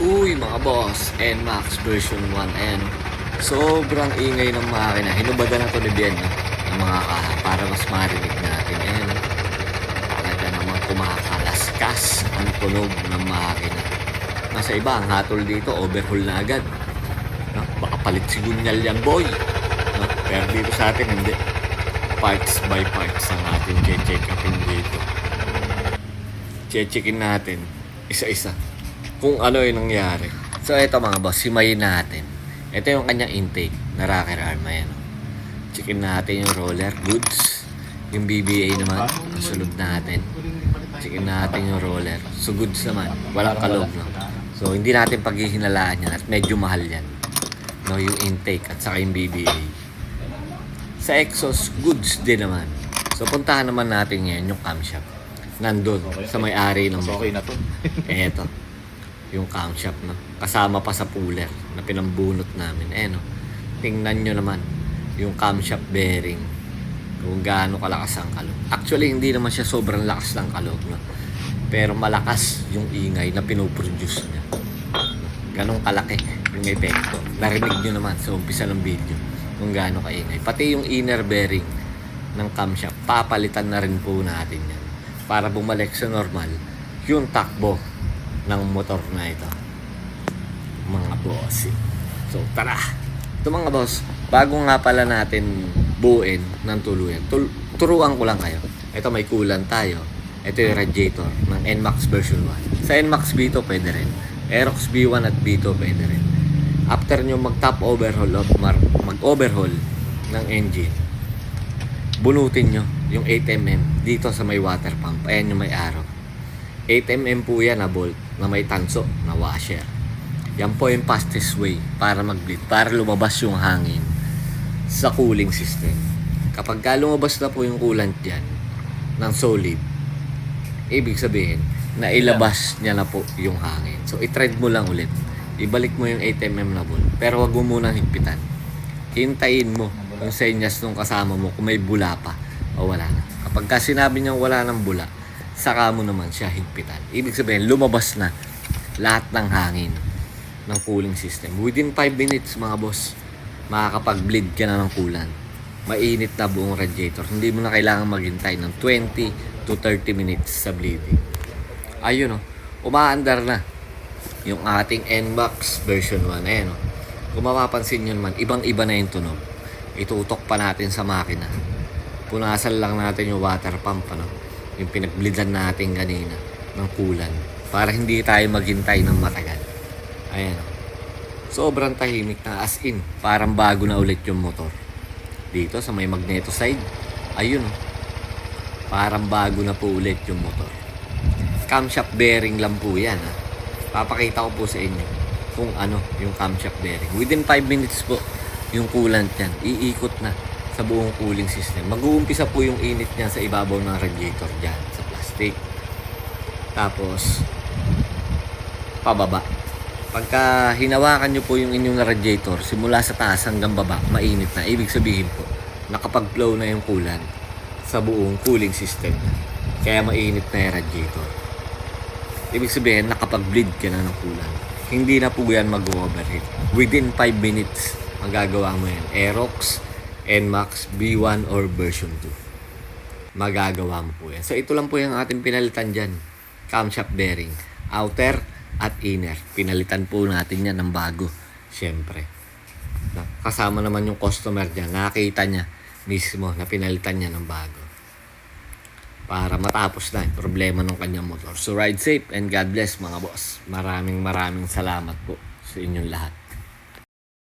Uy mga boss, NMAX version 1 Ayan Sobrang ingay ng makina Hinubada na to ni Bien no? Ng mga kaha Para mas marinig natin Ayan? Talaga naman kumakalaskas Ang tunog ng makina Nasa iba ang hatol dito Overhaul na agad no? Baka palit si Gunyal yan boy no? Pero dito sa atin hindi Parts by parts ang ating check upin dito Checkin natin isa-isa kung ano yung nangyari. So, ito mga boss, simayin natin. Ito yung kanyang intake na rocker arm. Ayan. Checkin natin yung roller goods. Yung BBA naman, kasunod natin. Checkin natin yung roller. So, goods naman. Walang kalog, no? So, hindi natin paghihinalaan yan at medyo mahal yan. No, yung intake at saka yung BBA. Sa exhaust, goods din naman. So, puntahan naman natin ngayon yung camshaft. Nandun, sa may-ari ng Mas okay na to. Eto, yung camshaft, no? Kasama pa sa puller na pinambunot namin. Eh, no? Tingnan nyo naman yung camshaft bearing kung gaano kalakas ang kalog. Actually, hindi naman siya sobrang lakas ng kalog, no? Pero malakas yung ingay na pinoproduce niya. Ganong kalaki yung epekto. Narinig nyo naman sa umpisa ng video kung gaano kaingay. Pati yung inner bearing ng camshaft, papalitan na rin po natin yan para bumalik sa normal yung takbo ng motor na ito. Mga boss. So tara. Ito mga boss bago nga pala natin buuin ng tuluyan tul- turuan ko lang kayo. Ito may kulan tayo. Ito yung radiator ng NMAX version 1 sa NMAX B2 pwede rin. Aerox B1 at B2 pwede rin. After nyo mag top overhaul o mag overhaul ng engine bunutin nyo yung 8mm dito sa may water pump. Ayan yung may arrow. 8mm po yan na bolt na may tanso na washer. Yan po yung fastest way para mag-bleed, para lumabas yung hangin sa cooling system. Kapag ka lumabas na po yung coolant dyan ng solid, ibig sabihin na ilabas niya na po yung hangin. So, i-tread mo lang ulit. Ibalik mo yung 8mm na bolt. Pero wag mo munang higpitan. Hintayin mo yung senyas nung kasama mo kung may bula pa o wala na. Kapag ka sinabi niyang wala ng bula, saka mo naman siya higpitan. Ibig sabihin, lumabas na lahat ng hangin ng cooling system. Within 5 minutes, mga boss, makakapag-bleed ka na ng coolant. Mainit na buong radiator. Hindi mo na kailangan maghintay ng 20 to 30 minutes sa bleeding. Ayun, oh. umaandar na yung ating NMAX version 1. Ayan, oh. Kung mapapansin nyo naman, ibang-iba na yung tunog. Itutok pa natin sa makina. Punasan lang natin yung water pump, ano? Yung pinagblidan natin kanina ng kulan. Para hindi tayo maghintay ng matagal. Ayan. Sobrang tahimik na as in. Parang bago na ulit yung motor. Dito sa may magneto side. Ayun. Parang bago na po ulit yung motor. Camshaft bearing lang po yan. Ha? Papakita ko po sa inyo kung ano yung camshaft bearing. Within 5 minutes po yung coolant yan. Iikot na sa buong cooling system. Mag-uumpisa po yung init niya sa ibabaw ng radiator dyan sa plastic. Tapos, pababa. Pagka hinawakan nyo po yung inyong radiator, simula sa taas hanggang baba, mainit na. Ibig sabihin po, nakapag-flow na yung coolant sa buong cooling system. Kaya mainit na yung radiator. Ibig sabihin, nakapag-bleed ka na ng coolant. Hindi na po yan mag-overheat. Within 5 minutes, magagawa mo yan. Aerox, NMAX, B1 or version 2. Magagawa mo po yan. So, ito lang po yung ating pinalitan dyan. Camshaft bearing. Outer at inner. Pinalitan po natin yan ng bago. Siyempre. Kasama naman yung customer dyan. Nakita niya mismo na pinalitan niya ng bago. Para matapos na yung problema ng kanyang motor. So ride safe and God bless mga boss. Maraming maraming salamat po sa inyong lahat.